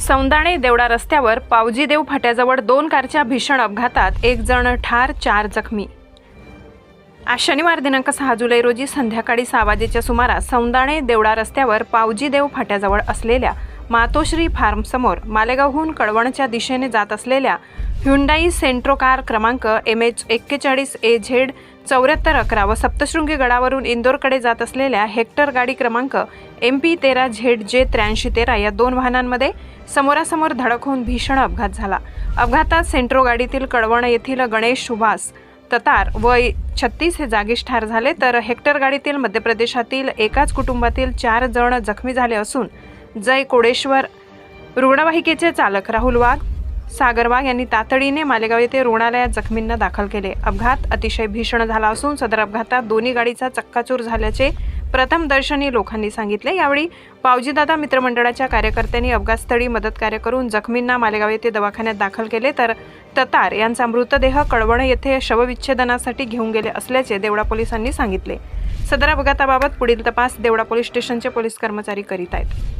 सौंदाणे देवडा रस्त्यावर पावजीदेव फाट्याजवळ दोन कारच्या भीषण अपघातात एक जण ठार चार जखमी. आज शनिवार दिनांक सहा जुलै रोजी संध्याकाळी सहा वाजेच्या सुमारास सौंदाणे देवडा रस्त्यावर पावजीदेव फाट्याजवळ असलेल्या मातोश्री फार्मसमोर मालेगावहून कळवणच्या दिशेने जात असलेल्या ह्युंडाई सेंट्रो कार क्रमांक एम एच एक्केचाळीस ए झेड चौऱ्याहत्तर अकरा व सप्तशृंगी गडावरून इंदोरकडे जात असलेल्या हेक्टर गाडी क्रमांक एम पी तेरा झेड जे त्र्याऐंशी तेरा या दोन वाहनांमध्ये समोरासमोर धडक होऊन भीषण अपघात झाला. अपघातात सेंट्रो गाडीतील कळवण येथील गणेश सुभाष ततार व छत्तीस हे जागीच ठार झाले तर हेक्टर गाडीतील मध्य प्रदेशातील एकाच कुटुंबातील चार जण जखमी झाले असून जय कोडेश्वर. रुग्णवाहिकेचे चालक राहुल वाघ सागर वाघ यांनी तातडीने मालेगाव येथे रुग्णालयात जखमींना दाखल केले. अपघात अतिशय भीषण झाला असून सदर अपघातात दोन्ही गाडीचा चक्काचूर झाल्याचे प्रथमदर्शनी लोकांनी सांगितले. यावेळी पावजीदादा मित्रमंडळाच्या कार्यकर्त्यांनी अपघातस्थळी मदत कार्य करून जखमींना मालेगाव येथे दवाखान्यात दाखल केले. तर ततार यांचा मृतदेह कळवण येथे शवविच्छेदनासाठी घेऊन गेले असल्याचे देवडा पोलिसांनी सांगितले. सदर अपघाताबाबत पुढील तपास देवडा पोलीस स्टेशनचे पोलीस कर्मचारी करीत आहेत.